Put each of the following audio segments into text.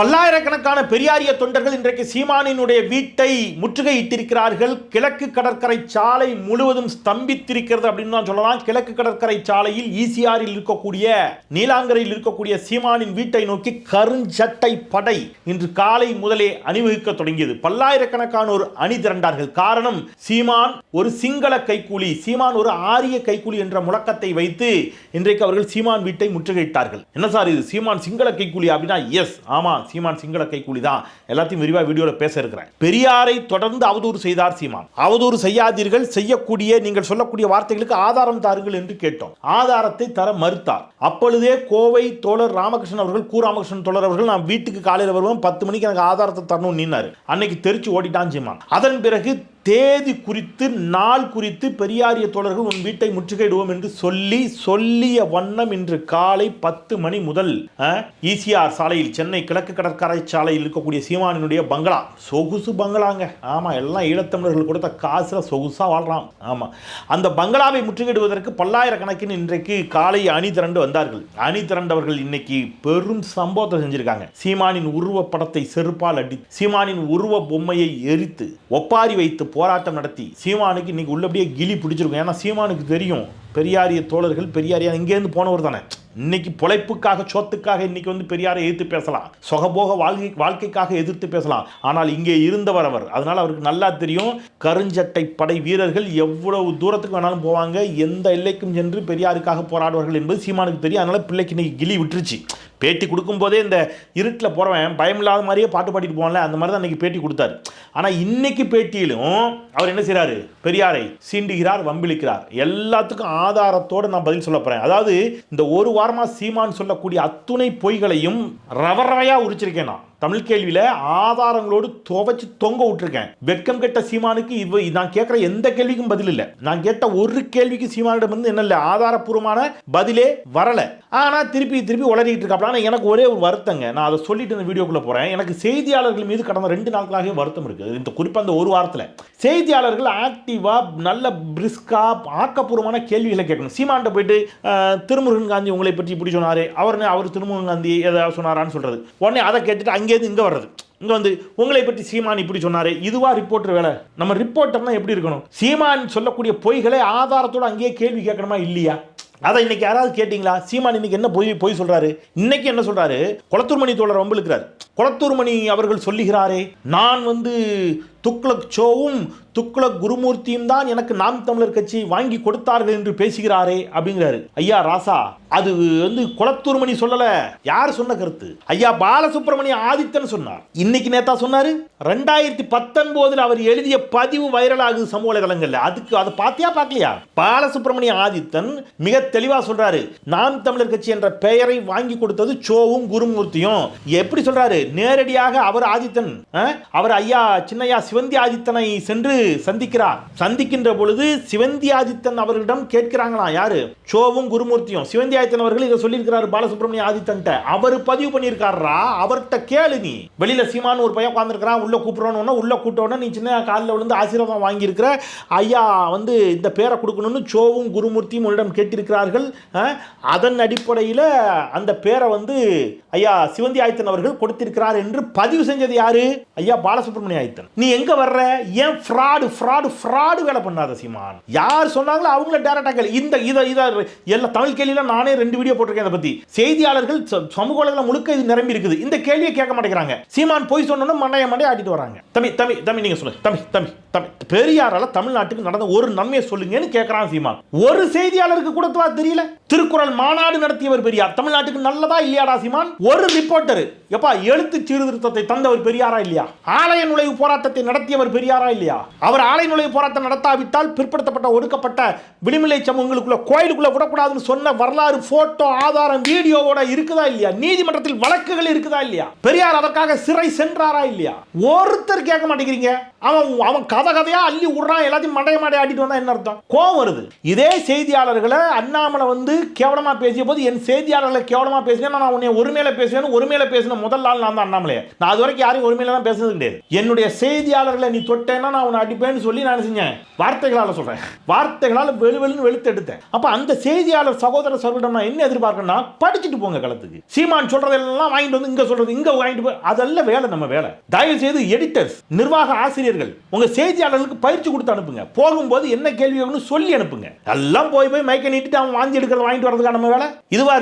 பல்லாயிரக்கணக்கான பெரியாரிய தொண்டர்கள் இன்றைக்கு சீமானினுடைய வீட்டை முற்றுகையிட்டிருக்கிறார்கள். கிழக்கு கடற்கரை சாலை முழுவதும் ஸ்தம்பித்திருக்கிறது அப்படின்னு தான் சொல்லலாம். கிழக்கு கடற்கரை சாலையில் ஈசிஆரில் இருக்கக்கூடிய நீலாங்கரையில் இருக்கக்கூடிய சீமானின் வீட்டை நோக்கி கருஞ்சட்டை படை இன்று காலை முதலே அணிவகுக்க தொடங்கியது. பல்லாயிரக்கணக்கானோர் அணி திரண்டார்கள். காரணம் சீமான் ஒரு சிங்கள கைக்கூலி சீமான் ஒரு ஆரிய கைக்கூலி என்ற முழக்கத்தை வைத்து இன்றைக்கு அவர்கள் சீமான் வீட்டை முற்றுகையிட்டார்கள். என்ன சார் இது? சீமான் சிங்கள கைக்கூலி அப்படின்னா எஸ் ஆமா சீமான். சிங்கள கைக்கூலி தான். எல்லாத்தையும் விரிவா வீடியோல பேச இருக்கிறேன். பெரியாரை தொடர்ந்து அவதூறு செய்தார் சீமான். அவதூறு செய்யாதீர்கள் செய்யக்கூடிய நீங்கள் சொல்லக்கூடிய வார்த்தைகளுக்கு ஆதாரம் தாருங்கள் என்று கேட்டோம். ஆதாரத்தை தர மறுத்தார். அப்பொழுதே கோவை தோழர் ராமகிருஷ்ணன் அவர்கள் கூ ராமகிருஷ்ணன் தோழர் அவர்கள் நான் வீட்டுக்கு காலையில் வருவோம் பத்து மணிக்கு எனக்கு ஆதாரத்தை தரணும் நின்னாரு. அன்னைக்கு தெரிச்சு ஓடிட்டான் சீமான். அதன் பிறகு தேதி குறித்து நாள் குறித்து பெரியாரிய தோழர்கள் உன் வீட்டை முற்றுகையிடுவோம் என்று சொல்லி சொல்லிய வண்ணம் இன்று காலை பத்து மணி முதல் ஈசிஆர் சாலையில் சென்னை கிழக்கு கடற்கரை சாலையில் இருக்கக்கூடிய சீமானினுடைய பங்களா. சொகுசு பங்களாங்க. ஆமா எல்லாம் ஈழத்தமிழர்கள் கொடுத்த காசுல சொகுசா வாழ்றான். ஆமா. அந்த பங்களாவை முற்றுகையிடுவதற்கு பல்லாயிரக்கணக்கில் இன்றைக்கு காலை அணி திரண்டு வந்தார்கள். அணி திரண்டவர்கள் இன்னைக்கு பெரும் சம்பவத்தை செஞ்சிருக்காங்க. சீமானின் உருவ படத்தை செருப்பால் அடி சீமானின் உருவ பொம்மையை எரித்து ஒப்பாரி வைத்து போராட்டம் நடத்தி சீமானுக்கு இன்றைக்கி உள்ளபடியே கிளி பிடிச்சிருக்கும். ஏன்னா சீமானுக்கு தெரியும் பெரியாரிய தோழர்கள் பெரியாரியா இங்கேருந்து போனவர் தானே. இன்னைக்கு பொழைப்புக்காக சோத்துக்காக இன்னைக்கு வந்து பெரியாரை எதிர்த்து பேசலாம். சுகபோக வாழ்க்கை வாழ்க்கைக்காக எதிர்த்து பேசலாம். ஆனால் இங்கே இருந்தவர் அவர். அதனால் அவருக்கு நல்லா தெரியும் கருஞ்சட்டை படை வீரர்கள் எவ்வளவு தூரத்துக்கு வேணாலும் போவாங்க எந்த எல்லைக்கும் சென்று பெரியாருக்காக போராடுவார்கள் என்பது சீமானுக்கு தெரியும். அதனால் பிள்ளைக்கு இன்னைக்கு கிளி விட்டுருச்சு. பேட்டி கொடுக்கும்போதே இந்த இருட்டில் போகிறவன் பயம் இல்லாத மாதிரியே பாட்டு பாடிட்டு போவான்ல அந்த மாதிரி தான் இன்னைக்கு பேட்டி கொடுத்தாரு. ஆனால் இன்னைக்கு பேட்டியிலும் அவர் என்ன செய்கிறாரு பெரியாரை சீண்டுகிறார் வம்பிழுக்கிறார். எல்லாத்துக்கும் ஆதாரத்தோடு நான் பதில் சொல்ல போகிறேன் அதாவது இந்த ஒரு வாரமாக சீமான் சொல்லக்கூடிய அத்துணை பொய்களையும் ரவரவையாக உரிச்சிருக்கேன் நான். தமிழ் கேள்வியில் ஆதாரங்களோடு துவைச்சு தொங்க விட்டுருக்கேன். வெட்கம் கெட்ட சீமானுக்கு இவ நான் கேட்குற எந்த கேள்விக்கும் பதில் இல்லை. நான் கேட்ட ஒரு கேள்விக்கு சீமானிடம் வந்து என்ன இல்லை ஆதாரப்பூர்வமான பதிலே வரல. ஆனால் திருப்பி திருப்பி உளறிட்டு இருக்காப்ல. ஆனால் எனக்கு ஒரே ஒரு வருத்தங்க. நான் அதை சொல்லிட்டு இந்த வீடியோக்குள்ள போகிறேன் எனக்கு செய்தியாளர்கள் மீது கடந்த ரெண்டு நாட்களாகவே வருத்தம் இருக்குது இந்த குறிப்பாக அந்த ஒரு வாரத்தில். செய்தியாளர்கள் ஆக்டிவாக நல்ல பிரிஸ்காக ஆக்கப்பூர்வமான கேள்விகளை கேட்கணும். சீமான்ட்ட போயிட்டு திருமுருகன் காந்தி உங்களை பற்றி இப்படி சொன்னார். அவர் அவர் திருமுருகன் காந்தி ஏதாவது சொன்னாரான்னு சொல்கிறது உடனே அதை கேட்டுட்டு அங்கேருந்து இங்கே வர்றது. இங்கே வந்து உங்களை பற்றி சீமான் இப்படி சொன்னார் இதுவா ரிப்போர்ட்டர் வேலை? நம்ம ரிப்போர்ட்டர்னா எப்படி இருக்கணும்? சீமான் சொல்லக்கூடிய பொய்களை ஆதாரத்தோட அங்கேயே கேள்வி கேட்கணுமா இல்லையா? அதை இன்னைக்கு யாராவது கேட்டிங்களா? சீமான் இன்னைக்கு என்ன பொய் பொய் சொல்றாரு? இன்னைக்கு என்ன சொல்றாரு? குளத்தூர்மணி தோழர் ரொம்ப இருக்கிறார் குளத்தூர்மணி அவர்கள் சொல்லுகிறாரே நான் வந்து துக்ளக் சோவும் துக்ளக் குருமூர்த்தியும் தான் எனக்கு நாம் தமிழர் கட்சி வாங்கி கொடுத்தார்கள் என்று பேசுகிறாரே அப்படிங்கிறாரு. ஐயா ராசா அது வந்து குளத்தூர்மணி சொல்லல. யார் சொன்ன கருத்து? ஐயா பாலசுப்ரமணிய ஆதித்தன் சொன்னார். இன்னைக்கு நேத்தா சொன்னாரு ரெண்டாயிரத்தி பத்தொன்பதுல அவர் எழுதிய பதிவு வைரல் ஆகுது சமூக வலைதளங்கள்ல. அதுக்கு அதை பார்த்தியா பார்க்கலையா? பாலசுப்ரமணிய ஆதித்தன் மிக தெளிவா சொல்றாரு நாம் தமிழர் கட்சி என்ற பெயரை வாங்கி கொடுத்தது சோவும் குருமூர்த்தியும். எப்படி சொல்றாரு? நேரடியாக அவர் ஆதித்தன் அவர் ஐயா சின்னையா சிவந்தி ஆதித்தனை சென்று சந்திக்கிறார். சந்திக்கின்ற பொழுது சிவந்தி ஆதித்தன் அவர்களிடம் கேட்கிறாங்களாம் யாரு? சோவும் குருமூர்த்தியும். சிவந்தி ஆதித்தன் அவர்கள் இதை சொல்லியிருக்கிறார் பாலசுப்ரமணிய ஆதித்தன்ட்ட. அவர் பதிவு பண்ணியிருக்காரா அவர்கிட்ட கேளு நீ. வெளியில சீமான் ஒரு பையன் உட்காந்துருக்கிறான் உள்ள கூப்பிடணும்னா உள்ள கூப்பிட்டோன்னா நீ சின்ன காலில் விழுந்து ஆசீர்வாதம் வாங்கியிருக்கிற ஐயா வந்து இந்த பேரை கொடுக்கணும்னு சோவும் குருமூர்த்தியும் உன்னிடம் கேட்டிருக்கிறார்கள். அதன் அடிப்படையில் அந்த பேரை வந்து ஐயா சிவந்தி ஆதித்தன் அவர்கள் கொடுத்திருக்கிறார் என்று பதிவு செஞ்சது யாரு? ஐயா பாலசுப்ரமணிய ஆதித்தன். நீ எங்க வர்ற? ஏன் ஃப்ராடு ஃப்ராடு ஃப்ராடு வேலை பண்ணாத சீமான். யார் சொன்னாங்களோ அவங்கள டேரக்டாக இந்த இதை இதை எல்லா தமிழ் கேள்வியில நானே ரெண்டு வீடியோ போட்டிருக்கேன் அதை பத்தி. செய்தியாளர்கள் சமூக வலைதளம் முழுக்க இது நிரம்பி இருக்குது. இந்த கேள்வியை கேட்க மாட்டேங்கிறாங்க. சீமான் போய் சொன்னோன்னு மண்டைய மண்டைய ஆட்டிட்டு வராங்க. தம்பி தம்பி தம்பி நீங்க சொல்லுங்க. தம்பி தம்பி தம்பி பெரியாரால தமிழ்நாட்டுக்கு நடந்த ஒரு நன்மையை சொல்லுங்கன்னு கேட்கறான் சீமான். ஒரு செய்தியாளருக்கு கூட தெரியல? திருக்குறள் மாநாடு நடத்தியவர் பெரியார். தமிழ்நாட்டுக்கு நல்லதா இல்லையாடா சீமான்? ஒரு ரிப்போர்ட்டர் எப்பா எழுத்து சீர்திருத்தத்தை தந்தவர் பெரியாரா இல்லையா? ஆலய நுழைவு போராட்டத்தை நடத்தியவர் பெரியாரா இல்லையா? அவர் ஆலை நுழைவு போராட்டம் நடத்தாவிட்டால் பிற்படுத்தப்பட்ட ஒடுக்கப்பட்ட விடுமில்லை சமூகங்களுக்குள்ள கோயிலுக்குள்ள விடக்கூடாதுன்னு சொன்ன வரலாறு போட்டோ ஆதாரம் வீடியோவோட இருக்குதா இல்லையா? நீதிமன்றத்தில் வழக்குகள் இருக்குதா இல்லையா? பெரியார் அதற்காக சிறை சென்றாரா இல்லையா? ஒருத்தர் கேட்க மாட்டேங்கிறீங்க. அவன் அவன் கதை கதையா அள்ளி விடுறான் எல்லாத்தையும் மடைய மடைய ஆட்டிட்டு வந்தா என்ன அர்த்தம்? கோவம் வருது. இதே செய்தியாளர்களை அண்ணாமலை வந்து கேவலமா பேசிய போது என் செய்தியாளர்களை கேவலமா பேசினேன் நான் உன்னை ஒருமையில பேசுவேன் ஒருமையில பேசின முதல் நாள் நான் தான் அண்ணாமலை நான் அது வரைக்கும் யாரையும் ஒருமையில தான் பேசுனது கிடையாது. என்னுடைய செய்தி செய்தியாளர்களை நீ தொட்டேன்னா நான் உன்னை அடிப்பேன்னு சொல்லி நான் செஞ்சேன்? வார்த்தைகளால் சொல்றேன். வார்த்தைகளால் வெளு வெளுன்னு வெளுத்தெடுத்தேன் அப்போ அந்த செய்தியாளர் சகோதர சகோதரம் நான் என்ன எதிர்பார்க்கணும்னா படிச்சுட்டு போங்க களத்துக்கு. சீமான் சொல்றதெல்லாம் வாங்கிட்டு வந்து இங்கே சொல்றது இங்கே வாங்கிட்டு போய் அதெல்லாம் வேலை நம்ம வேலை. தயவு செய்து எடிட்டர்ஸ் நிர்வாக ஆசிரியர்கள் உங்கள் செய்தியாளர்களுக்கு பயிற்சி கொடுத்து அனுப்புங்க. போகும்போது என்ன கேள்வி வேணும்னு சொல்லி அனுப்புங்க. எல்லாம் போய் போய் மைக்க நீட்டிட்டு அவன் வாங்கி எடுக்கிறத வாங்கிட்டு வரதுக்கான நம்ம வேலை? இதுவா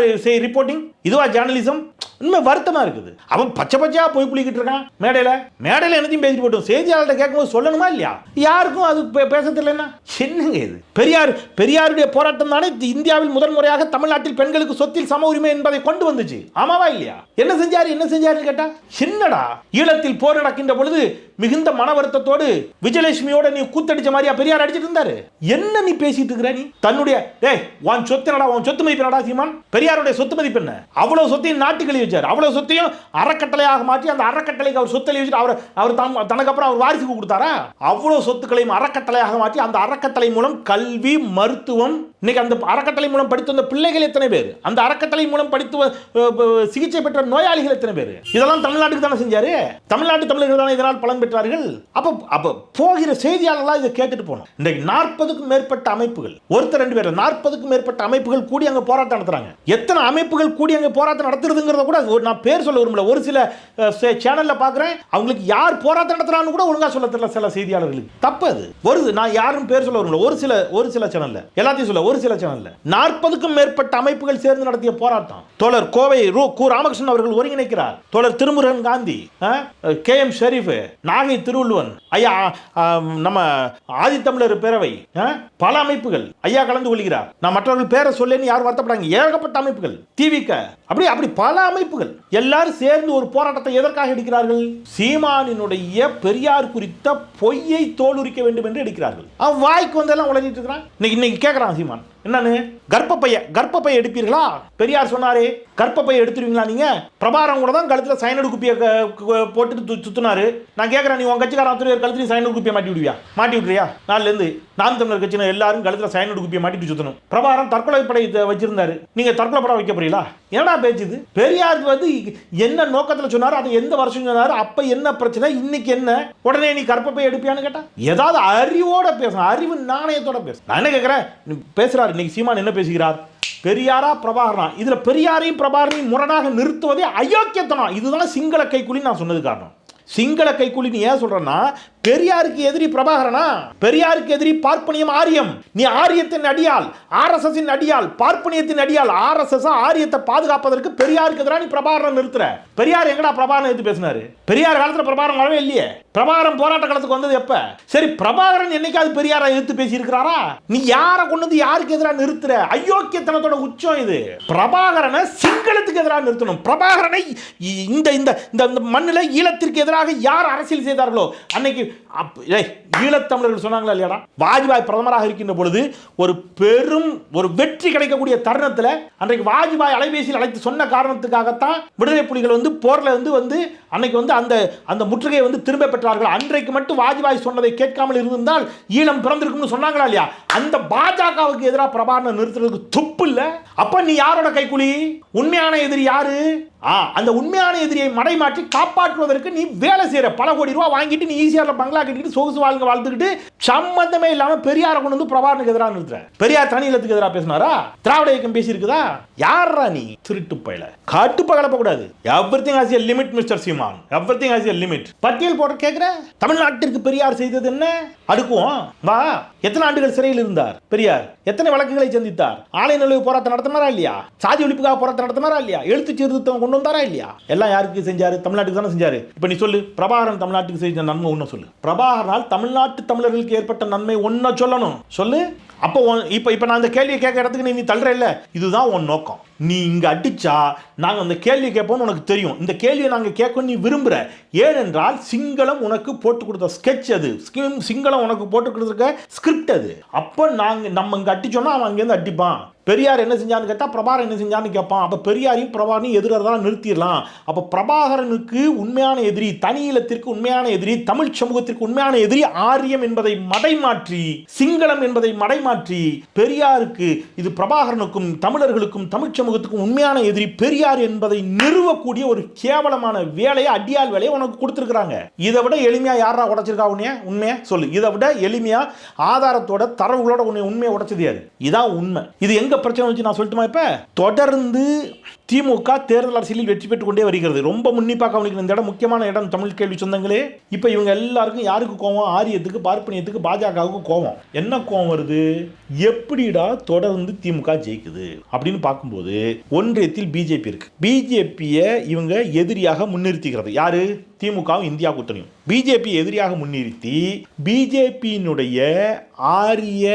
ரிப்போர்ட்டிங் இதுவா ஜேர்னலிசம் இன்னும் வருத்தமா இருக்குது. அவன் பச்சை பச்சையா போய் புளிக்கிட்டு இருக்கான். மேடையில மேடையில என்னத்தையும் பேசிட்டு போட்டோம். செய்தியாளர்கிட்ட கேட்கும்போது சொல்லணுமா இல்லையா? யாருக்கும் அது பேச தெரியலன்னா? என்னங்க இது? பெரியார் பெரியாருடைய போராட்டம் தானே இந்தியாவில் முதன்முறையாக தமிழ்நாட்டில் பெண்களுக்கு சொத்தில் சம உரிமை என்பதை கொண்டு வந்துச்சு. ஆமாவா இல்லையா? என்ன செஞ்சாரு என்ன செஞ்சாருன்னு கேட்டா என்னடா? ஈழத்தில் போர் நடக்கின்ற பொழுது மிகுந்த மன வருத்தத்தோடு விஜயலட்சுமியோட நீ கூத்தடிச்ச மாதிரியா பெரியார் அடிச்சிட்டு இருந்தாரு? என்ன நீ பேசிட்டு இருக்கிற நீ? தன்னுடைய டேய் உன் சொத்து என்னடா உன் சொத்து மதிப்பு என்னடா சீமான்? பெரியாருடைய சொத்து மதிப்பு என்ன? அவ்வளவு சொத்தையும் நாட்டுக்கு வச்சார். அவ்வளவு சொத்தையும் அறக்கட்டளையாக மாற்றி அந்த அறக்கட்டளைக்கு அவர் சொத்தை வச்சுட்டு அவர் அவர் தனக்கு அப்புறம் அவர் வாரிசுக்கு கொடுத்தாரா? அவ்வளவு சொத்துக்களையும் அறக்கட்டளையாக மாற்றி அந்த அறக்கட்டளை மூலம் கல்வி மருத்துவம் இன்னைக்கு அந்த அறக்கட்டளை மூலம் படித்து வந்த பிள்ளைகள் எத்தனை பேர்? அந்த அறக்கட்டளை மூலம் படித்து வ- சிகிச்சை பெற்ற நோயாளிகள் எத்தனை பேர்? இதெல்லாம் தமிழ்நாட்டுக்கு தானே செஞ்சாரு? தமிழ்நாட்டு தமிழர்கள் தானே இதனால் பலன் பெற்றார்கள். அப்போ அப்போ போகிற செய்தியாளர்களாக இதை கேட்டுட்டு போனோம். இன்றைக்கு நாற்பதுக்கும் மேற்பட்ட அமைப்புகள் ஒருத்தர் ரெண்டு பேர் நாற்பதுக்கும் மேற்பட்ட அமைப்புகள் கூடி அங்கே போராட்டம் நடத்துகிறாங்க எத்தனை அமைப்புகள் கூடி அங்கே போராட்டம் நடத்துறதுங்கிறத கூட நான் பேர் சொல்ல விரும்பல. ஒரு சில சேனலில் பார்க்குறேன் அவங்களுக்கு யார் போராட்டம் நடத்துறான்னு கூட ஒழுங்காக சொல்ல தெரியல சில செய்தியாளர்களுக்கு. தப்பு அது. ஒரு நான் யாரும் பேர் சொல்ல விரும்பல. ஒரு சில ஒரு சில சேனலில் எல்லாத்தையும் சொல்ல ஒரு சில சேனலில் நாற்பதுக்கும் மேற்பட்ட அமைப்புகள் சேர்ந்து நடத்திய போராட்டம். தோழர் கோவை ரூ கு ராமகிருஷ்ணன் அவர்கள் ஒருங்கிணைக்கிறார். தோழர் திருமுருகன் காந்தி கே எம் ஷெரீஃப் நாகை திருவள்ளுவன். ஐயா நம்ம ஆதித்தமிழர் பேரவை ஆ, பல அமைப்புகள். ஐயா கலந்து கொள்கிறார். நான் மற்றவர்கள் பேரை சொல்லேன்னு யாரும் வருத்தப்படாங்க ஏகப்பட்ட அமைப்புகள். டிவிக்க அப்படி அப்படி பல அமைப்புகள். எல்லாரும் சேர்ந்து ஒரு போராட்டத்தை எதற்காக எடுக்கிறார்கள்? சீமானினுடைய பெரியார் குறித்த பொய்யை தோலுரிக்க வேண்டும் என்று எடுக்கிறார்கள். அவன் வாய்க்கு வந்தெல்லாம் உழைஞ்சிட்டு இருக்கிறான். இன்னைக்கு இன்னைக்கு கேட்கறான் சீமான். என்னன்னு? கர்ப்பப்பைய. கர்ப்பப்பைய எடுப்பீர்களா? பெரியார் சொன்னாரே கர்ப்பப்பைய எடுத்துருவீங்களா நீங்க? பிரபாரம் கூட தான் கழுத்துல சைனடு குப்பியை க- போட்டுட்டு சுத்துனாரு. நான் கேட்கறேன் நீ உன் கட்சிக்காரன் அத்தனை கழுத்துல சைனடு குப்பியை மாட்டி விடுவியா? மாட்டி விட்டுறியா? நாலுல இருந்து நான் தமிழர் கட்சியினர் எல்லாரும் கழுத்துல சைனடு குப்பியை மாட்டிட்டு சுத்தணும். பிரபாரம் தற்கொலை படை வச்சிருந்தாரு. நீங்க தற்கொலை படம் வைக்க போறீங்களா? என்னடா பேச்சுது பெரியார் வந்து என்ன நோக்கத்துல சொன்னாரு அது எந்த வருஷம் சொன்னாரு அப்ப என்ன பிரச்சனை இன்னைக்கு என்ன? உடனே நீ கற்பப்பை எடுப்பியான்னு கேட்டா ஏதாவது அறிவோட பேசணும் அறிவு நாணயத்தோட பேச நான் என்ன கேட்கிறேன் நீ பேசுறாரு. இன்னைக்கு சீமான் என்ன பேசுகிறார்? பெரியாரா பிரபாகரனா? இதில் பெரியாரையும் பிரபாகரனையும் முரணாக நிறுத்துவதே அயோக்கியத்தனம். இதுதான் சிங்கள கைக்குலி நான் சொன்னது காரணம். சிங்கள கைக்குலி ஏன் சொல்கிறேன்னா பெரியாருக்கு எதிரி பிரபாகரனா? பெரியாருக்கு எதிரி பார்ப்பனியம் ஆரியம். நீ ஆரியத்தின் அடியால் ஆர்எஸ்எஸ் அடியால் பார்ப்பனியத்தின் அடியால் ஆர்எஸ்எஸ் ஆரியத்தை பாதுகாப்பதற்கு பெரியாருக்கு எதிராக நீ பிரபாகரன் நிறுத்துற. பெரியார் எங்கடா பிரபாகரன் எடுத்து பேசினாரு? பெரியார் காலத்தில் பிரபாகரன் வரவே இல்லையே. பிரபாகரன் போராட்ட காலத்துக்கு வந்தது எப்ப? சரி பிரபாகரன் என்னைக்காவது பெரியாரை எதிர்த்து பேசி இருக்கிறாரா நீ யாரை கொண்டு வந்து யாருக்கு எதிராக நிறுத்துற? அயோக்கியத்தனத்தோட உச்சம் இது. பிரபாகரனை சிங்களத்துக்கு எதிராக நிறுத்தணும். பிரபாகரனை இந்த இந்த இந்த இந்த மண்ணில் ஈழத்திற்கு எதிராக யார் அரசியல் செய்தார்களோ அன்னைக்கு ஈழத்தமிழர்கள் சொன்னாங்களா இல்லையாடா? வாஜ்பாய் பிரதமராக இருக்கின்ற பொழுது ஒரு பெரும் ஒரு வெற்றி கிடைக்கக்கூடிய தருணத்தில் அன்றைக்கு வாஜ்பாய் அலைபேசியில் அழைத்து சொன்ன காரணத்துக்காகத்தான் விடுதலை புலிகள் வந்து போர்ல வந்து வந்து அன்னைக்கு வந்து அந்த அந்த முற்றுகையை வந்து திரும்ப பெற்றார்கள். அன்றைக்கு மட்டும் வாஜ்பாய் சொன்னதை கேட்காமல் இருந்திருந்தால் ஈழம் பிறந்திருக்கும்னு சொன்னாங்களா இல்லையா? அந்த பாஜகவுக்கு எதிராக பிரபாரணம் நிறுத்துறதுக்கு துப்பு இல்லை? அப்ப நீ யாரோட கைக்குலி? உண்மையான எதிரி யாரு? ஆ அந்த உண்மையான எதிரியை மடைமாற்றி காப்பாற்றுவதற்கு நீ வேலை செய்யற பல கோடி ரூபா வாங்கிட்டு நீ ஈஸியாக பங்களா கட்டிட்டு சொகுசு வாழ்க்கை வாழ்த்துக்கிட்டு சம்பந்தமே இல்லாமல் பெரியாரை கொண்டு வந்து பிரபாரனுக்கு எதிராக நிறுத்துற. பெரியார் தனியலத்துக்கு எதிராக பேசினாரா? திராவிட இயக்கம் பேசியிருக்குதா? யாரா நீ? திருட்டு பயில. கட்டுப்ப கலப்பக்கூடாது everything has limit mister Seeman. Everything has limit பட்டியல் போட கேட்குற தமிழ்நாட்டிற்கு பெரியார் செய்தது என்ன? அடுக்குவோம். வா. எத்தனை ஆண்டுகள் சிறையில் இருந்தார்? பெரியார் எத்தனை வழக்குகளை சந்தித்தார்? ஆலை நிலவு போராட்டம் நடத்தினாரா இல்லையா? சாதி ஒழிப்புக்காக போராட்டம் நடத்தினாரா இல்லையா? எழுத்து சீர்திருத்தம் கொண்டு வந்தாரா இல்லையா? எல்லாம் யாருக்கு செஞ்சாரு? தமிழ்நாட்டுக்கு தானே செஞ்சாரு? இப்போ நீ சொல்லு பிரபாகரன் தமிழ்நாட்டுக்கு செஞ்ச நன்மை ஒன்று சொல்லு. பிரபாகரனால் தமிழ்நாட்டு தமிழர்களுக்கு ஏற்பட்ட நன்மை ஒன்றை சொல்லணும். சொல்லு. அப்போ இப்போ இப்போ நான் அந்த கேள்வியை கேட்க இடத்துக்கு நீ- நீ தள்ளுற இல்லை. இதுதான் உன் நோக்கம். நீ இங்கே அடிச்சா நாங்கள் அந்த கேள்வி கேட்போம்னு உனக்கு தெரியும். இந்த கேள்வியை நாங்கள் கேட்கணும் நீ விரும்புற. ஏனென்றால் சிங்களம் உனக்கு போட்டு கொடுத்த ஸ்கெட்ச் அது. ஸ்கிம் சிங்களம் உனக்கு போட்டு கொடுத்துருக்க ஸ்கிரிப்ட் அது. அப்போ நாங்கள் நம்ம இங்கே அடிச்சோன்னா அவன் அங்கேருந்து அடிப்பான். பெரியார் என்ன செஞ்சான்னு கேட்டால் பிரபாகரன் என்ன செஞ்சான்னு கேட்பான். அப்போ பெரியாரையும் பிரபாகரையும் எதிராக நிறுத்திடலாம். அப்போ பிரபாகரனுக்கு உண்மையான எதிரி தனி ஈழத்திற்கு உண்மையான எதிரி தமிழ் சமூகத்திற்கு உண்மையான எதிரி ஆரியம் என்பதை மடைமாற்றி சிங்களம் என்பதை மடைமாற்றி பெரியாருக்கு இது பிரபாகரனுக்கும் தமிழர்களுக்கும் தமிழ் சமூகத்துக்கு உண்மையான எதிரி பெரியார் என்பதை நிறுவக்கூடிய ஒரு கேவலமான வேலையை அடியால் வேலையை உனக்கு கொடுத்துருக்குறாங்க. இதை விட எளிமையாக யாரா உடைச்சிருக்கா உன்னைய? உண்மையா? சொல்லு. இதை விட எளிமையாக ஆதாரத்தோட தரவுகளோட உன்னை உண்மையை உடைச்சது இதான் உண்மை. இது எங்கே பிரச்சனை வச்சு நான் சொல்லட்டுமா இப்போ? தொடர்ந்து திமுக தேர்தல் அரசியலில் வெற்றி பெற்றுக் கொண்டே வருகிறது. ரொம்ப முன்னிப்பாக கவனிக்கிற இந்த இடம் முக்கியமான இடம் தமிழ் கேள்வி சொந்தங்களே. இப்போ இவங்க எல்லாருக்கும் யாருக்கு கோவம்? ஆரியத்துக்கு பார்ப்பனியத்துக்கு பாஜகவுக்கு கோவம். என்ன கோவம் வருது? எப்படிடா தொடர்ந்து திமுக ஜெயிக்குது? அப்படின்னு பார்க்கும்போது ஒன்றியத்தில் பிஜேபி இருக்கு. பிஜேபியை இவங்க எதிரியாக முன்னிறுத்திக்கிறது. யாரு? திமுகவும் இந்தியா கூட்டணியும். பிஜேபி எதிரியாக முன்னிறுத்தி பிஜேபியினுடைய ஆரிய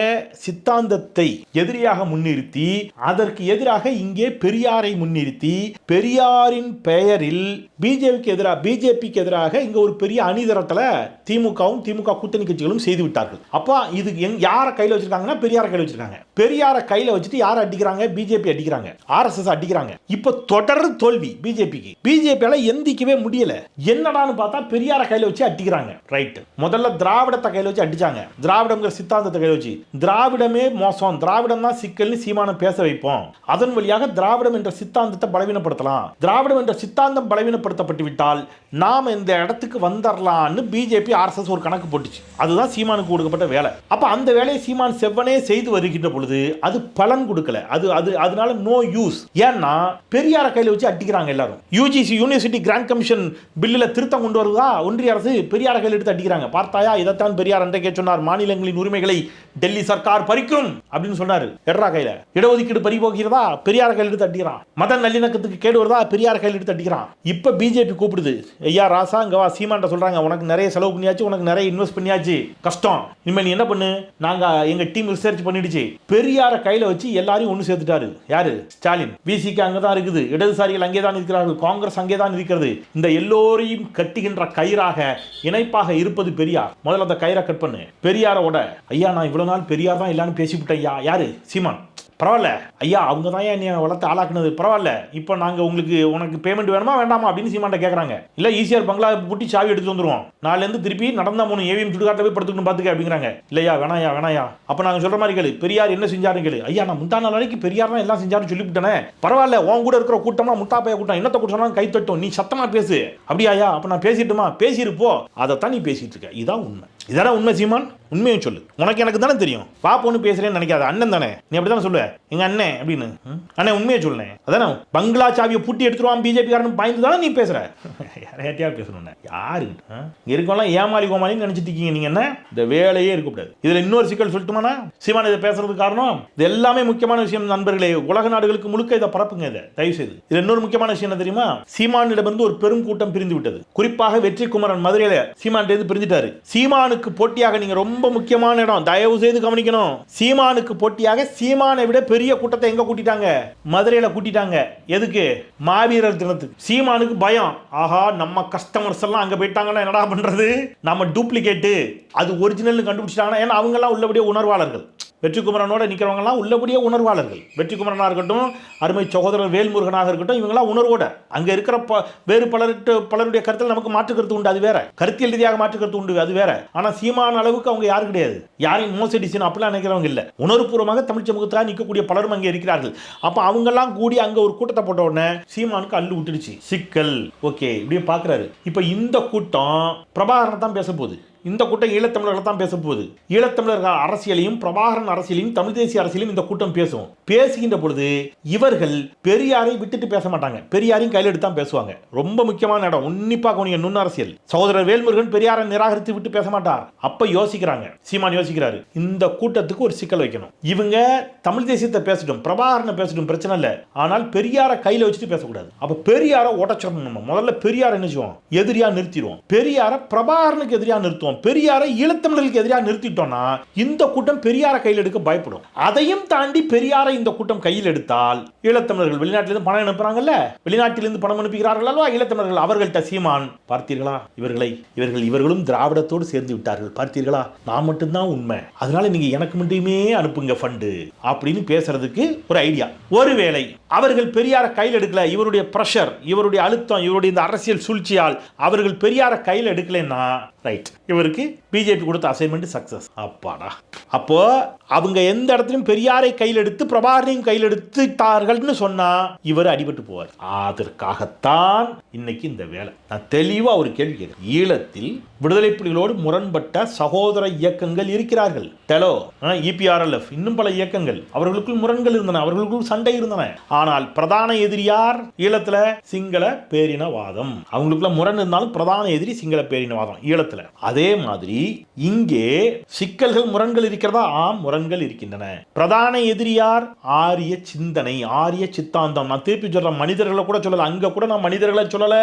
சித்தாந்தத்தை எதிரியாக முன்னிறுத்தி அதற்கு எதிராக இங்கே பெரியாரை முன்னிறுத்தி பெரியாரின் பெயரில் பிஜேபிக்கு எதிராக பிஜேபிக்கு எதிராக இங்க ஒரு பெரிய அணிதரத்துல திமுகவும் திமுக கூட்டணி கட்சிகளும் செய்து விட்டார்கள். அப்போ இது எங் யாரை கையில் வச்சிருக்காங்கன்னா பெரியாரை கையில் வச்சிருக்காங்க. பெரியாரை கையில் வச்சுட்டு யாரை அடிக்கிறாங்க? பிஜேபி அடிக்கிறாங்க. ஆர்எஸ்எஸ் அடிக்கிறாங்க. இப்போ தொடர் தோல்வி பிஜேபிக்கு. பிஜேபியால எந்திக்கவே முடியல. என்னடான்னு பார்த்தா பெரியாரை கையில் வச்சு அடிக்கிறாங்க. ரைட் முதல்ல திராவிடத்தை கையில் வச்சு அடிச்சாங்க. திராவிடங்கிற சித்தாந்தத்தை கையில் வச்சு. திராவிடமே மோசம். திராவிடம் தான் சிக்கல்னு சீமானம் பேச வைப்போம். அதன் வழியாக திராவிடம் என்ற சித்தாந்தத்தை பலவீனப்படுத்தலாம். திராவிடம் என்ற சித்தாந்தம் பலவீனப்படுத்தப்பட்டு விட்டால் நாம் இந்த இடத்துக்கு வந்துடலாம்னு பிஜேபி ஆர்எஸ்எஸ் ஒரு கணக்கு போட்டுச்சு. அதுதான் சீமானுக்கு கொடுக்கப்பட்ட வேலை. அப்போ அந்த வேலையை சீமான் செவ்வனே செய்து வருகின்ற பொழுது அது பலன் கொடுக்கல. அது அது அதனால நோ யூஸ் ஏன்னா பெரியார கையில் வச்சு அடிக்கிறாங்க எல்லாரும். யூஜிசி யூனிவர்சிட்டி கிராண்ட் கமிஷன் பில்லில் திருத்தம் கொண்டு வருவதா ஒன்றிய அரசு பெரியார கையில் எடுத்து அடிக்கிறாங்க. பார்த்தாயா? இதைத்தான் பெரியார் அன்றைக்கே சொன்னார். மாநிலங்களின் உரிமைகளை டெல்லி சர்க்கார் பறிக்கும் அப்படின்னு சொன்னார். எட்ரா கையில. இடஒதுக்கீடு பறி போகிறதா பெரியார கையில் எடுத்து அடிக்கிறான். மத நல்லிணக்கத்துக்கு கேடு வருதா? பெரியார் கையில் எடுத்து அடிக்கிறான். இப்போ பிஜேபி கூப்பிடுது. ஐயா ராசா இங்கே வா. சீமான்ட்ட சொல்றாங்க. உனக்கு நிறைய செலவு பண்ணியாச்சு. உனக்கு நிறைய இன்வெஸ்ட் பண்ணியாச்சு. கஷ்டம். இனிமேல் நீ என்ன பண்ணு? நாங்க எங்க டீம் ரிசர்ச் பண்ணிடுச்சு. பெரியார கையில் வச்சு எல்லாரையும் ஒன்று சேர்த்துட்டாரு. யாரு? ஸ்டாலின். விசிக்கு அங்கதான் இருக்குது. இடதுசாரிகள் அங்கே தான் இருக்கிறார்கள். காங்கிரஸ் அங்கே தான் இருக்கிறது. இந்த எல்லோரையும் கட்டுகின்ற கயிறாக இணைப்பாக இருப்பது பெரியார். முதல்ல அந்த கயிறை கட் பண்ணு. பெரியாரோட ஐயா நான் இவ்வளோ நாள் பெரியார் தான் இல்லைன்னு பேசிவிட்டேன் ஐயா. யாரு? சீமான். பரவாயில்ல. ஐயா அவங்க தான் என்னை வளர்த்து ஆளாக்குனது? பரவாயில்ல. இப்போ நாங்கள் உங்களுக்கு உனக்கு பேமெண்ட் வேணுமா வேண்டாமா அப்படின்னு சீமான்ட்ட கேட்குறாங்க இல்லை ஈஸியாக பங்களா புட்டி சாவி எடுத்து வந்துருவோம். நாலுலேருந்து திருப்பி நடந்தா மூணு ஏவிஎம் சுடுகாட்டில் போய் படுத்துக்கணும் பார்த்துக்க அப்படிங்கிறாங்க. இல்லையா வேணாயா வேணாயா அப்போ நாங்கள் சொல்கிற மாதிரி கேளு. பெரியார் என்ன செஞ்சாருன்னு கேளு. ஐயா நான் முந்தா நாள் வரைக்கும் பெரியார் தான் எல்லாம் செஞ்சாருன்னு சொல்லிவிட்டேனே. பரவாயில்ல உன் கூட இருக்கிற கூட்டமாக முத்தாப்பைய கூட்டம். என்னத்த கூட சொன்னாலும் கை தட்டும். நீ சத்தமாக பேசு. அப்படியாயா அப்போ நான் பேசிட்டுமா? பேசியிருப்போ அதைத்தான் நீ பேசிட்டு இருக்க. இதான் உண்மை. இதான உண்மை சீமான்? உண்மையும் சொல்லு. உனக்கு எனக்கு தானே தெரியும். வா பொண்ணு பேசுறேன்னு நினைக்காத. அண்ணன் தானே. நீ அப்படி தானே சொல்லுவ? எங்க அண்ணன் அப்படின்னு. அண்ணன் உண்மையை சொல்லேன் அதானே? பங்களா சாவியை பூட்டி எடுத்துருவான் பிஜேபி பயந்து தானே நீ பேசுற? யாரையாட்டியா பேசணும் யாரு இங்க இருக்கவங்களாம் ஏமாளி கோமாளின்னு நினைச்சிட்டு இருக்கீங்க நீங்க என்ன? இந்த வேலையே இருக்கக்கூடாது. இதுல இன்னொரு சிக்கல் சொல்லட்டுமாண்ணா? சீமான் இதை பேசுறதுக்கு காரணம் இது எல்லாமே முக்கியமான விஷயம் நண்பர்களே. உலக நாடுகளுக்கு முழுக்க இதை பரப்புங்க இதை. தயவு செய்து இதுல இன்னொரு முக்கியமான விஷயம் என்ன தெரியுமா? சீமானிடமிருந்து ஒரு பெரும் கூட்டம் பிரிந்து விட்டது. குறிப்பாக வெற்றி குமரன் மதுரையில சீமான் பிரிஞ்சிட்டாரு. சீமானு சீமானுக்கு போட்டியாக நீங்க ரொம்ப முக்கியமான இடம். தயவு செய்து கவனிக்கணும். சீமானுக்கு போட்டியாக சீமானை விட பெரிய கூட்டத்தை எங்க கூட்டிட்டாங்க? மதுரையில கூட்டிட்டாங்க. எதுக்கு? மாவீரர் தினத்துக்கு. சீமானுக்கு பயம். ஆஹா நம்ம கஸ்டமர்ஸ் எல்லாம் அங்க போயிட்டாங்கன்னா என்னடா பண்றது? நம்ம டூப்ளிகேட்டு அது ஒரிஜினல்னு கண்டுபிடிச்சிட்டாங்கன்னா ஏன்னா அவங்க எல்லாம் உள்ளபடியே உணர்வாளர்கள். வெற்றிக்குமரனோட நிற்கிறவங்கலாம் உள்ளபடியே உணர்வாளர்கள். வெற்றிக்குமரனாக இருக்கட்டும் அருமை சகோதரர் வேல்முருகனாக இருக்கட்டும் இவங்கெல்லாம் உணர்வோட. அங்கே இருக்கிற ப வேறு பலர்கிட்ட பலருடைய கருத்தில் நமக்கு மாற்று கருத்து உண்டு அது வேற. கருத்தியல் ரீதியாக மாற்று கருத்து உண்டு அது வேற. ஆனால் சீமான அளவுக்கு அவங்க யாரும் கிடையாது. யாரையும் மோசடி அப்படிலாம் நினைக்கிறவங்க இல்லை. உணர்வுபூர்வமாக தமிழ் சமூகத்தில் நிற்கக்கூடிய பலரும் அங்கே இருக்கிறார்கள். அப்போ அவங்கெல்லாம் கூடி அங்கே ஒரு கூட்டத்தை போட்ட உடனே சீமானுக்கு அள்ளு விட்டுடுச்சு. சிக்கல். ஓகே இப்படியே பார்க்குறாரு இப்போ இந்த கூட்டம் பிரபாகரனை தான் பேச போகுது இந்த கூட்டம் ஈழத்தமிழர்கள் தான் பேச போகுது. ஈழத்தமிழர்கள் அரசியலையும் பிரபாகரன் அரசியலையும் தமிழ் தேசிய அரசியலையும் இந்த கூட்டம் பேசும். பேசுகின்ற பொழுது இவர்கள் பெரியாரை விட்டுட்டு பேச மாட்டாங்க. பெரியாரையும் கையில் எடுத்து தான் பேசுவாங்க. ரொம்ப முக்கியமான இடம். உன்னிப்பாக கவனிங்க நுண் அரசியல் சகோதரர் வேல்முருகன் பெரியாரை நிராகரித்து விட்டு பேச மாட்டார். அப்ப யோசிக்கிறாங்க. சீமான் யோசிக்கிறாரு. இந்த கூட்டத்துக்கு ஒரு சிக்கல் வைக்கணும். இவங்க தமிழ் தேசியத்தை பேசட்டும் பிரபாகரனை பேசட்டும் பிரச்சனை இல்லை. ஆனால் பெரியாரை கையில் வச்சுட்டு பேசக்கூடாது. அப்ப பெரியாரை உடச்சிடணும் நம்ம. முதல்ல பெரியாரை என்ன செய்வோம்? எதிரியா நிறுத்திடுவோம். பெரியாரை பிரபாகரனுக்கு எதிரியா நிறுத்துவோம். பெரியாரை ஈழத்தமிழர்களுக்கு எதிராக நிறுத்திட்டோம்னா இந்த கூட்டம் பெரியாரை கையில் எடுக்க பயப்படும். அதையும் தாண்டி பெரியாரை இந்த கூட்டம் கையில் எடுத்தால் ஈழத்தமிழர்கள் வெளிநாட்டிலிருந்து பணம் அனுப்புறாங்கல்ல? வெளிநாட்டிலிருந்து பணம் அனுப்புகிறார்கள் அல்லவா? ஈழத்தமிழர்கள் அவர்கள்ட்ட சீமான் பார்த்தீர்களா? இவர்களை இவர்கள் இவர்களும் திராவிடத்தோடு சேர்ந்து விட்டார்கள். பார்த்தீர்களா? நான் மட்டும்தான் உண்மை. அதனால நீங்க எனக்கு மட்டுமே அனுப்புங்க ஃபண்டு அப்படின்னு பேசுறதுக்கு ஒரு ஐடியா ஒருவேளை அவர்கள் பெரியாரை கையில் எடுக்கல இவருடைய பிரஷர் இவருடைய அழுத்தம் இவருடைய இந்த அரசியல் சூழ்ச்சியால் அவர்கள் பெரியாரை கையில் எடுக்கலைன்னா ரைட் இவர் இவருக்கு பிஜேபி கொடுத்த அசைன்மெண்ட் சக்சஸ் அப்பாடா. அப்போ அவங்க எந்த இடத்துலையும் பெரியாரை கையில் எடுத்து பிரபாகரையும் கையில் எடுத்துட்டார்கள்னு சொன்னா இவர் அடிபட்டு போவார். அதற்காகத்தான் இன்னைக்கு இந்த வேலை. நான் தெளிவா ஒரு கேள்வி ஈழத்தில் விடுதலை புலிகளோடு முரண்பட்ட சகோதர இயக்கங்கள் இருக்கிறார்கள். டெலோ இபிஆர்எல்எஃப் இன்னும் பல இயக்கங்கள். அவர்களுக்குள் முரண்கள் இருந்தன அவர்களுக்குள் சண்டை இருந்தன. ஆனால் பிரதான எதிரியார் ஈழத்துல சிங்கள பேரினவாதம். அவங்களுக்குள்ள முரண் இருந்தாலும் பிரதான எதிரி சிங்கள பேரினவாதம் ஈழத்துல. அதே மாதிரி இங்கே சிக்கல்கள் முரண்கள் இருக்கிறதா? ஆம் முரண்கள் இருக்கின்றன. பிரதான எதிரியார் ஆரிய சிந்தனை ஆரிய சித்தாந்தம். நான் திருப்பி சொல்றேன் மனிதர்களை கூட சொல்லல அங்க கூட நான் மனிதர்களை சொல்லல.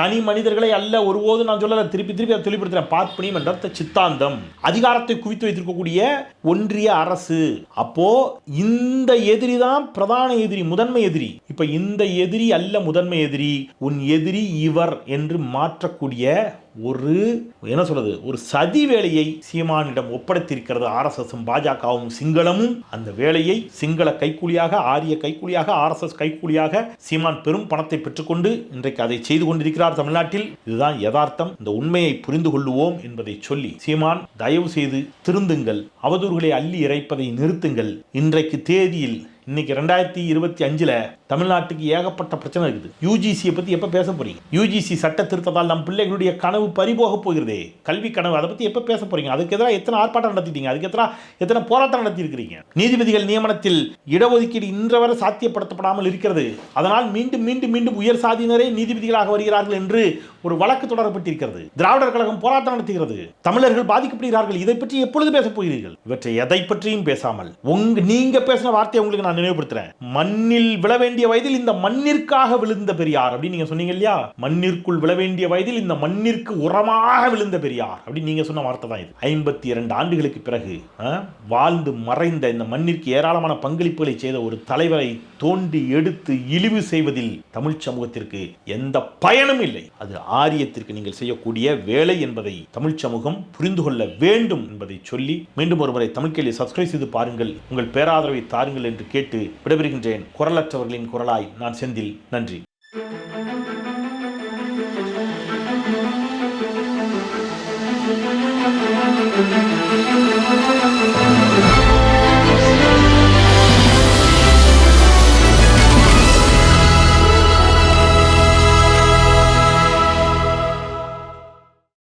தனி மனிதர்களை அல்ல ஒருபோது நான் சொல்லல. திருப்பி திருப்பி அதை பார்ப்பனியம் என்ற சித்தாந்தம். அதிகாரத்தை குவித்து வைத்திருக்கக்கூடிய ஒன்றிய அரசு. அப்போ இந்த எதிரி தான் பிரதான எதிரி முதன்மை எதிரி. இப்ப இந்த எதிரி அல்ல முதன்மை எதிரி உன் எதிரி இவர் என்று மாற்றக்கூடிய ஒரு என்ன சொல்றது ஒரு சதி வேலையை சீமானிடம் ஒப்படைத்திருக்கிறது ஆர்எஸ்எஸும் பாஜகவும் சிங்களமும். அந்த வேலையை சிங்கள கைக்கூலியாக ஆரிய கைக்கூலியாக ஆர்எஸ்எஸ் கைக்கூலியாக சீமான் பெரும் பணத்தை பெற்றுக்கொண்டு இன்றைக்கு அதை செய்து கொண்டிருக்கிறார் தமிழ்நாட்டில். இதுதான் யதார்த்தம். இந்த உண்மையை புரிந்து கொள்ளுவோம் என்பதை சொல்லி சீமான் தயவு செய்து திருந்துங்கள். அவதூறுகளை அள்ளி இறைப்பதை நிறுத்துங்கள். இன்றைக்கு தேதியில் இன்னைக்கு ரெண்டாயிரத்தி இருபத்தி அஞ்சில் தமிழ்நாட்டுக்கு ஏகப்பட்ட பிரச்சனை இருக்குது. யூஜிசியை பத்தி எப்ப பேச போறீங்க? யூஜிசி சட்ட திருத்தத்தால் நம் பிள்ளைகளுடைய கனவு பறிபோக போகிறதே. கல்வி கனவு அதை பத்தி எப்ப பேச போறீங்க? அதுக்கு எதிராக எத்தனை ஆர்ப்பாட்டம் நடத்திட்டீங்க? அதுக்கு எதிராக எத்தனை போராட்டம் நடத்தியிருக்கிறீங்க? நீதிபதிகள் நியமனத்தில் இடஒதுக்கீடு இன்று வரை சாத்தியப்படுத்தப்படாமல் இருக்கிறது. அதனால் மீண்டும் மீண்டும் மீண்டும் உயர் சாதியினரே நீதிபதிகளாக வருகிறார்கள் என்று ஒரு வழக்கு தொடரப்பட்டிருக்கிறது. திராவிடர் கழகம் போராட்டம் நடத்துகிறது. தமிழர்கள் பாதிக்கப்படுகிறார்கள். இதை பற்றி எப்பொழுது பேசப் போகிறீர்கள்? இவற்றை எதை பற்றியும் பேசாமல் உங்க நீங்க பேசின வார்த்தையை உங்களுக்கு நான் நினைவுபடுத்துறேன். மண்ணில் விழ வேண்டிய வயதில் இந்த மண்ணிற்காக விழுந்த பெரியார் அப்படின்னு நீங்க சொன்னீங்க இல்லையா? மண்ணிற்குள் விழ வேண்டிய வயதில் இந்த மண்ணிற்கு உரமாக விழுந்த பெரியார் அப்படின்னு நீங்க சொன்ன வார்த்தை தான் இது. ஐம்பத்தி இரண்டு ஆண்டுகளுக்கு பிறகு வாழ்ந்து மறைந்த இந்த மண்ணிற்கு ஏராளமான பங்களிப்புகளை செய்த ஒரு தலைவரை தோண்டி எடுத்து இழிவு செய்வதில் தமிழ் சமூகத்திற்கு எந்த பயனும் இல்லை. அது ஆரியத்திற்கு நீங்கள் செய்யக்கூடிய வேலை என்பதை தமிழ் சமூகம் புரிந்து கொள்ள வேண்டும் என்பதை சொல்லி மீண்டும் ஒருமுறை தமிழ் கேள்வி சப்ஸ்கிரைப் செய்து பாருங்கள். உங்கள் பேராதரவை தாருங்கள் என்று கேட்டு விடைபெறுகின்றேன். குரலற்றவர்களின் குரலாய் நான் செந்தில். நன்றி.